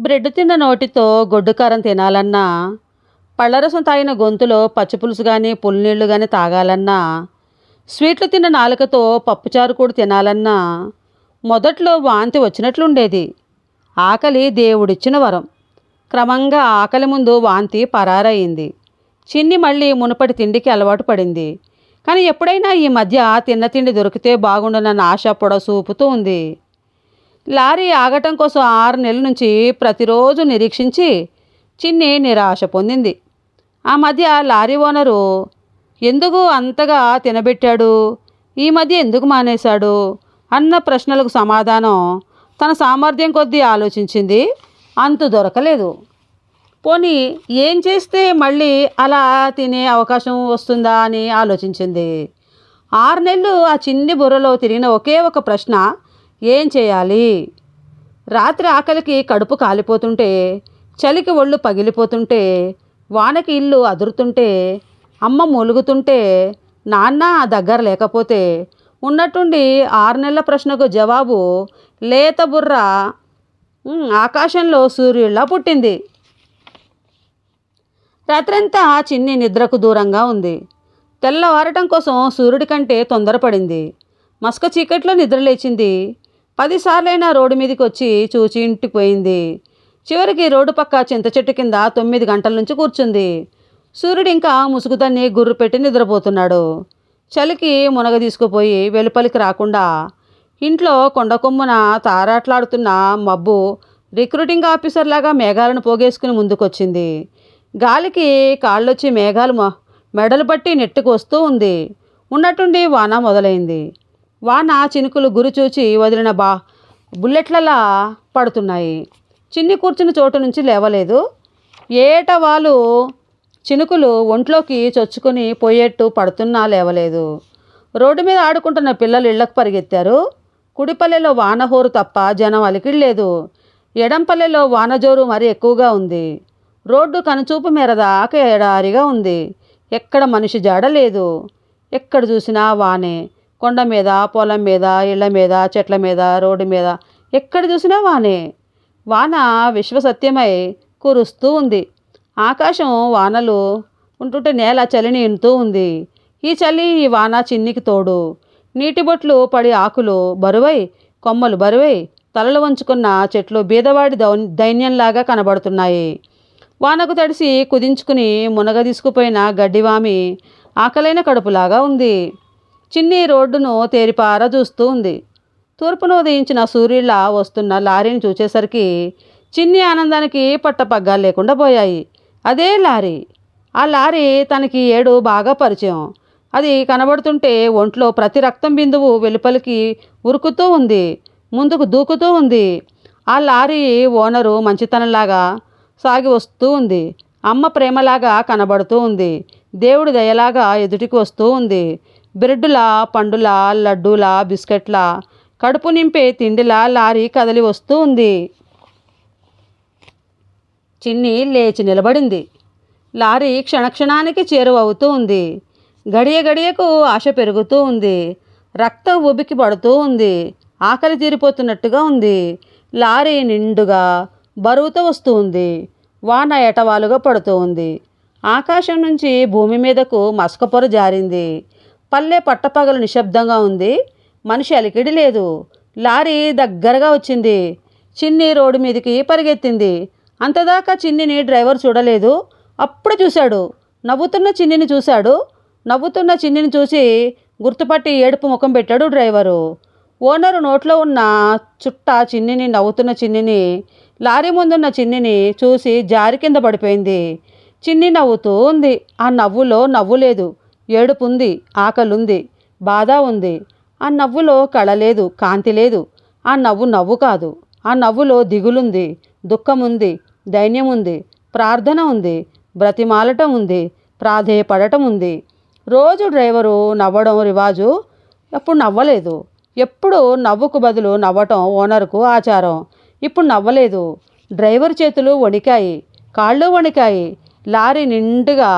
Bread తిన్న నోటితో గొడ్డుకారం తినాలన్నా పళ్ళరసం తాగిన గొంతులో పచ్చిపులుసు కానీ పులినీళ్ళు కానీ తాగాలన్నా స్వీట్లు తిన్న నాలుకతో పప్పుచారు కూడా తినాలన్నా మొదట్లో వాంతి వచ్చినట్లుండేది. ఆకలి దేవుడిచ్చిన వరం. క్రమంగా ఆకలి ముందు వాంతి పరారయింది. చిన్ని మళ్ళీ మునుపటి తిండికి అలవాటు పడింది. కానీ ఎప్పుడైనా ఈ మధ్య తిన్న తిండి దొరికితే బాగుండునన్న ఆశ పొడసూపుతూ ఉంది. లారీ ఆగటం కోసం ఆరు నెలల నుంచి ప్రతిరోజు నిరీక్షించి చిన్ని నిరాశ పొందింది. ఆ మధ్య లారీ ఓనరు ఎందుకు అంతగా తినబెట్టాడు? ఈ మధ్య ఎందుకు మానేశాడు? అన్న ప్రశ్నలకు సమాధానం తన సామర్థ్యం కొద్దీ ఆలోచించింది. అంతు దొరకలేదు. పోనీ ఏం చేస్తే మళ్ళీ అలా తినే అవకాశం వస్తుందా అని ఆలోచించింది. ఆరు నెలలు ఆ చిన్ని బుర్రలో తిరిగిన ఒకే ఒక ప్రశ్న ఏం చేయాలి? రాత్రి ఆకలికి కడుపు కాలిపోతుంటే చలికి ఒళ్ళు పగిలిపోతుంటే వానకి ఇల్లు అదురుతుంటే అమ్మ మూలుగుతుంటే నాన్న దగ్గర లేకపోతే ఉన్నట్టుండి ఆరు నెలల ప్రశ్నకు జవాబు లేత బుర్ర. ఆకాశంలో సూర్యుడిలా పుట్టింది. రాత్రంతా చిన్ని నిద్రకు దూరంగా ఉంది. తెల్లవారటం కోసం సూర్యుడి కంటే తొందరపడింది. మస్క చీకట్లో నిద్రలేచింది. పదిసార్లైనా రోడ్డు మీదకి వచ్చి చూచి ఇంటికి పోయింది. చివరికి రోడ్డు పక్క చింత చెట్టు కింద తొమ్మిది గంటల నుంచి కూర్చుంది. సూర్యుడు ఇంకా ముసుగుదాన్ని గుర్రు పెట్టి నిద్రపోతున్నాడు. చలికి మునగ తీసుకుపోయి వెలుపలికి రాకుండా ఇంట్లో కొండ కొమ్మున తారాట్లాడుతున్న మబ్బు రిక్రూటింగ్ ఆఫీసర్ లాగా మేఘాలను పోగేసుకుని ముందుకొచ్చింది. గాలికి కాళ్ళొచ్చి మేఘాలు మెడలు పట్టి నెట్టుకు వస్తూ ఉంది. ఉన్నట్టుండి వాన మొదలైంది. వాన చినుకులు గురి చూచి వదిలిన బా బుల్లెట్లలా పడుతున్నాయి. చిన్ని కూర్చున్న చోటు నుంచి లేవలేదు. ఏట వాళ్ళు చినుకులు ఒంట్లోకి చొచ్చుకొని పోయేట్టు పడుతున్నా లేవలేదు. రోడ్డు మీద ఆడుకుంటున్న పిల్లలు ఇళ్ళకు పరిగెత్తారు. కుడిపల్లెలో వానహోరు తప్ప జనం అలికిడలేదు. ఎడంపల్లెలో వానజోరు మరి ఎక్కువగా ఉంది. రోడ్డు కనుచూపు మేర దాకా ఎడారిగా ఉంది. ఎక్కడ మనిషి జాడ లేదు ఎక్కడ చూసినా వానే. కొండ మీద పొలం మీద ఇళ్ళ మీద చెట్ల మీద రోడ్డు మీద ఎక్కడ చూసినా వానే. వాన విశ్వసత్యమై కురుస్తూ ఉంది. ఆకాశం వానలు ఉంటుంటే నేల చలిని ఇంటూ ఉంది. ఈ చలి ఈ వాన చిన్నికి తోడు. నీటి బొట్లు పడి ఆకులు బరువై కొమ్మలు బరువై తలలు వంచుకున్న చెట్లు బీదవాడి దౌ దైన్యంలాగా కనబడుతున్నాయి. వానకు తడిసి కుదించుకుని మునగ తీసుకుపోయిన గడ్డివామి ఆకలైన కడుపులాగా ఉంది. చిన్ని రోడ్డును తేరిపార చూస్తూ ఉంది. తూర్పును ఉదయించిన సూర్యుడిలా వస్తున్న లారీని చూసేసరికి చిన్ని ఆనందానికి పట్టపగ్గాలు లేకుండా పోయాయి. అదే లారీ. ఆ లారీ తనకి ఏడు బాగా పరిచయం. అది కనబడుతుంటే ఒంట్లో ప్రతి రక్తం బిందువు వెలుపలికి ఉరుకుతూ ఉంది. ముందుకు దూకుతూ ఉంది. ఆ లారీ ఓనరు మంచితనంలాగా సాగి వస్తూ ఉంది. అమ్మ ప్రేమలాగా కనబడుతూ ఉంది. దేవుడి దయలాగా ఎదుటికి వస్తూ ఉంది. బ్రెడ్లా పండులా లడ్డూలా బిస్కెట్లా కడుపు నింపే తిండిలా లారీ కదలి వస్తూ ఉంది. చిన్ని లేచి నిలబడింది. లారీ క్షణక్షణానికి చేరువవుతూ ఉంది. గడియ గడియకు ఆశ పెరుగుతూ ఉంది. రక్తం ఉబికి పడుతూ ఉంది. ఆకలి తీరిపోతున్నట్టుగా ఉంది. లారీ నిండుగా బరువుతో వస్తూ ఉంది. వాన ఎటవాలుగా పడుతూ ఉంది. ఆకాశం నుంచి భూమి మీదకు మసకపొర జారింది. పల్లె పట్టపగలు నిశ్శబ్దంగా ఉంది. మనిషి అలికిడి లేదు. లారీ దగ్గరగా వచ్చింది. చిన్ని రోడ్డు మీదకి పరిగెత్తింది. అంతదాకా చిన్నిని డ్రైవర్ చూడలేదు. అప్పుడు చూశాడు. నవ్వుతున్న చిన్నిని చూశాడు. నవ్వుతున్న చిన్నిని చూసి గుర్తుపట్టి ఏడుపు ముఖం పెట్టాడు డ్రైవరు. ఓనరు నోట్లో ఉన్న చుట్ట చిన్నిని నవ్వుతున్న చిన్నిని లారీ ముందున్న చిన్నిని చూసి జారి కింద పడిపోయింది. చిన్ని నవ్వుతూ ఉంది. ఆ నవ్వులో నవ్వు లేదు. ఏడుపుంది ఆకలుంది బాధ ఉంది ఆ నవ్వులో కళ లేదు కాంతి లేదు. ఆ నవ్వు నవ్వు కాదు. ఆ నవ్వులో దిగులుంది దుఃఖం ఉంది దైన్యం ఉంది ప్రార్థన ఉంది బ్రతిమాలటం ఉంది ప్రాధేయపడటం ఉంది రోజు డ్రైవరు నవ్వడం రివాజు ఎప్పుడు నవ్వలేదు. ఎప్పుడు నవ్వుకు బదులు నవ్వటం ఓనర్కు ఆచారం. ఇప్పుడు నవ్వలేదు. డ్రైవర్ చేతులు వణికాయి కాళ్ళు వణికాయి లారీ నిండుగా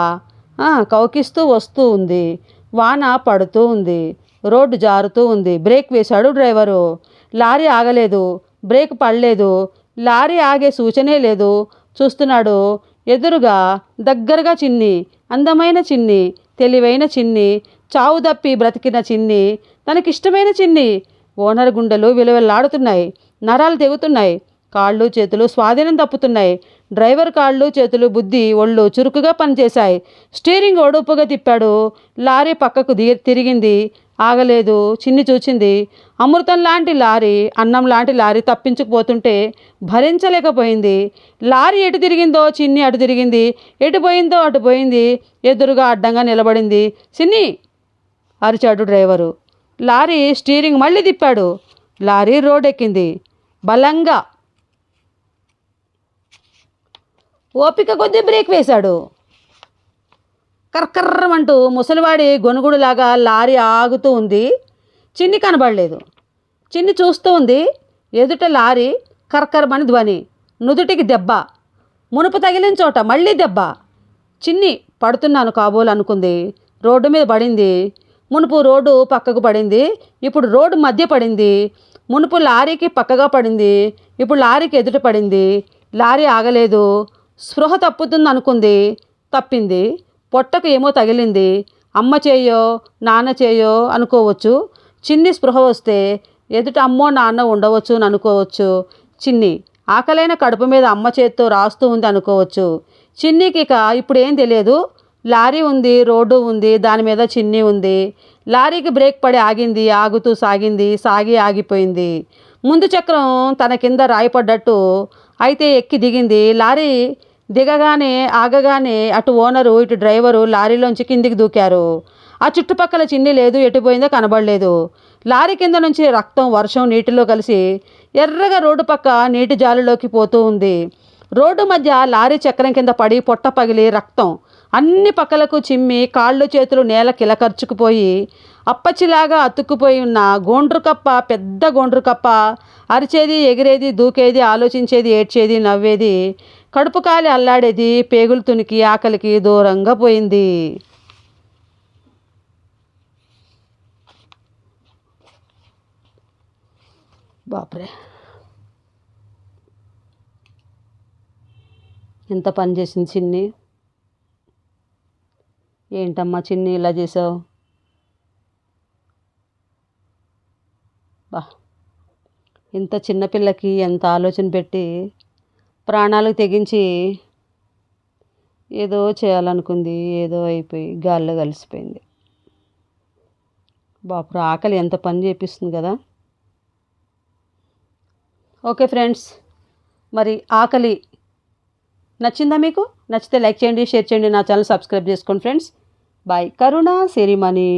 కౌకిస్తూ వస్తూ ఉంది. వాన పడుతూ ఉంది. రోడ్డు జారుతూ ఉంది. బ్రేక్ వేశాడు డ్రైవరు. లారీ ఆగలేదు. బ్రేక్ పడలేదు. లారీ ఆగే సూచనే లేదు. చూస్తున్నాడు. ఎదురుగా దగ్గరగా చిన్ని అందమైన చిన్ని తెలివైన చిన్ని చావు తప్పి బ్రతికిన చిన్ని తనకిష్టమైన చిన్ని. ఓనర్ గుండెలు విలువెల్లాడుతున్నాయి. నరాలు తెగుతున్నాయి. కాళ్ళు చేతులు స్వాధీనం తప్పుతున్నాయి. డ్రైవర్ కాళ్ళు చేతులు బుద్ధి ఒళ్ళు చురుకుగా పనిచేశాయి. స్టీరింగ్ ఒడుపుగా తిప్పాడు. లారీ పక్కకు దిగి తిరిగింది. ఆగలేదు. చిన్ని చూచింది. అమృతం లాంటి లారీ అన్నం లాంటి లారీ తప్పించుకుపోతుంటే భరించలేకపోయింది. లారీ ఎటు తిరిగిందో చిన్ని అటు తిరిగింది. ఎటు పోయిందో అటు పోయింది. ఎదురుగా అడ్డంగా నిలబడింది. చిన్ని! అరిచాడు డ్రైవరు. లారీ స్టీరింగ్ మళ్ళీ తిప్పాడు. లారీ రోడ్ ఎక్కింది. బలంగా ఓపిక కొద్దీ బ్రేక్ వేశాడు. కర్కర్రమంటూ ముసలివాడి గొనుగుడులాగా లారీ ఆగుతూ ఉంది. చిన్ని కనబడలేదు. చిన్ని చూస్తూ ఉంది. ఎదుట లారీ కర్కర్మని ధ్వని నుదుటికి దెబ్బ మునుపు తగిలిన చోట మళ్ళీ దెబ్బ. చిన్ని పడుతున్నాను కాబోలు అనుకుంది. రోడ్డు మీద పడింది. మునుపు రోడ్డు పక్కకు పడింది. ఇప్పుడు రోడ్డు మధ్య పడింది. మునుపు లారీకి పక్కగా పడింది. ఇప్పుడు లారీకి ఎదుట పడింది. లారీ ఆగలేదు. స్పృహ తప్పుతుంది అనుకుంది. తప్పింది. పొట్టకు ఏమో తగిలింది. అమ్మ చేయో నాన్న చేయో అనుకోవచ్చు. చిన్ని స్పృహ వస్తే ఎదుట అమ్మో నాన్న ఉండవచ్చు అని అనుకోవచ్చు. చిన్ని ఆకలైన కడుపు మీద అమ్మ చేత్తో రాస్తూ ఉంది అనుకోవచ్చు. చిన్నికి ఇక ఇప్పుడు ఏం తెలియదు. లారీ ఉంది రోడ్డు ఉంది దాని మీద చిన్ని ఉంది. లారీకి బ్రేక్ పడి ఆగింది ఆగుతూ సాగింది సాగి ఆగిపోయింది. ముందు చక్రం తన కింద రాయిపడ్డట్టు అయితే ఎక్కి దిగింది. లారీ దిగగానే ఆగగానే అటు ఓనరు ఇటు డ్రైవరు లారీలోంచి కిందికి దూకారు. ఆ చుట్టుపక్కల చిన్ని లేదు ఎటుపోయిందో కనబడలేదు. లారీ కింద నుంచి రక్తం వర్షం నీటిలో కలిసి ఎర్రగా రోడ్డు పక్క నీటి జాలులోకి పోతూ ఉంది. రోడ్డు మధ్య లారీ చక్రం కింద పడి పొట్ట పగిలి రక్తం అన్ని పక్కలకు చిమ్మి కాళ్ళు చేతులు నేల కిలకర్చుకుపోయి అప్పచ్చిలాగా అతుక్కుపోయి ఉన్న గోండ్రు కప్ప పెద్ద గోండ్రు కప్ప అరిచేది ఎగిరేది దూకేది ఆలోచించేది ఏడ్చేది నవ్వేది కడుపు కాలి అల్లాడేది పేగులు తునికి ఆకలికి దూరంగా పోయింది. బాప్రే. ఎంత పని చేసింది చిన్ని? ఏంటమ్మా చిన్ని ఇలా చేసావు? బా. ఇంత చిన్నపిల్లకి ఎంత ఆలోచన పెట్టి ప్రాణాలకు తెగించి ఏదో చేయాలనుకుంది ఏదో అయిపోయి గాల్లో కలిసిపోయింది. బాపు ఆకలి ఎంత పని చేపిస్తుంది కదా. ఓకే ఫ్రెండ్స్ మరి ఆకలి నచ్చిందా మీకు? నచ్చితే లైక్ చేయండి షేర్ చేయండి నా ఛానల్ సబ్స్క్రైబ్ చేసుకోండి ఫ్రెండ్స్. బాయ్ కరుణా సిరిమణి.